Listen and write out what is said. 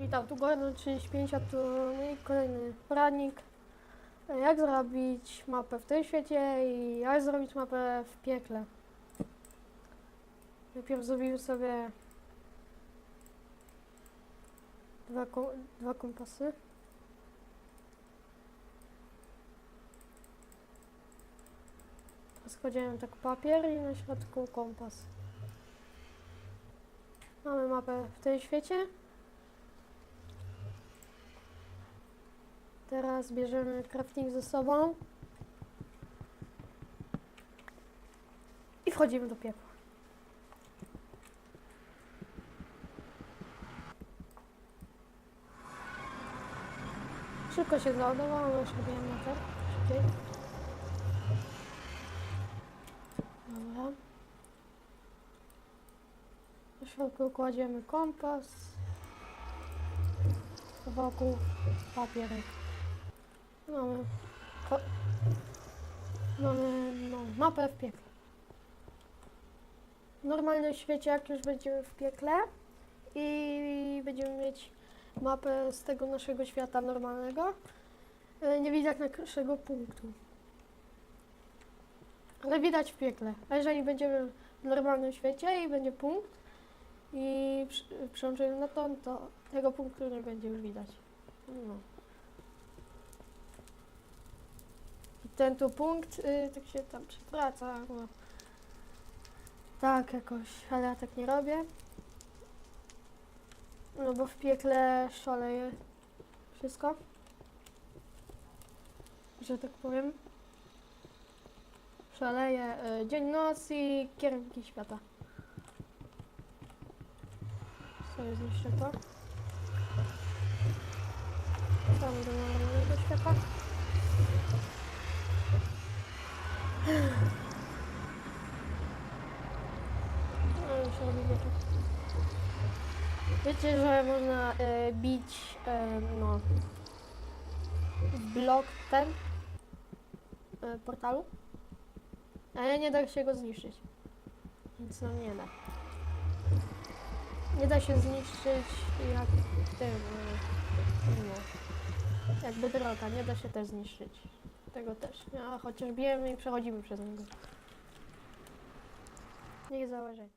witam, tu Gordon 35, a tu mój kolejny poradnik. Jak zrobić mapę w tym świecie i jak zrobić mapę w piekle. Najpierw zrobimy sobie dwa, dwa kompasy. Teraz kładziemy tak papier i na środku kompas. Mamy mapę w tym świecie. Teraz bierzemy crafting ze sobą. I wchodzimy do piekła. Szybko się załadowało, już robimy tak. Szybciej. Dobra. Na środku kładziemy kompas. Wokół papierek. Mamy, ko- mamy no, mapę w piekle. W normalnym świecie, jak już będziemy w piekle i będziemy mieć mapę z tego naszego świata normalnego, e, nie widać naszego punktu. Ale widać w piekle. A jeżeli będziemy w normalnym świecie i będzie punkt i przy- przełączymy na to, to tego punktu nie będzie już widać. No. I ten tu punkt, y, tak się tam przewraca. Tak jakoś, ale ja tak nie robię. No bo w piekle szaleje wszystko. Że tak powiem. Szaleje y, dzień, noc i kierunki świata. Sobie zniszczę to. Tam do świata. Już robi wieczór. Wiecie, że można e, bić e, no, blok ten e, portalu? Ale nie da się go zniszczyć. Nic nam nie da. Nie da się zniszczyć jak tym. e, No, jak bedrocka, nie da się też zniszczyć. Tego też. A chociaż bijemy i przechodzimy przez niego. Niech założę.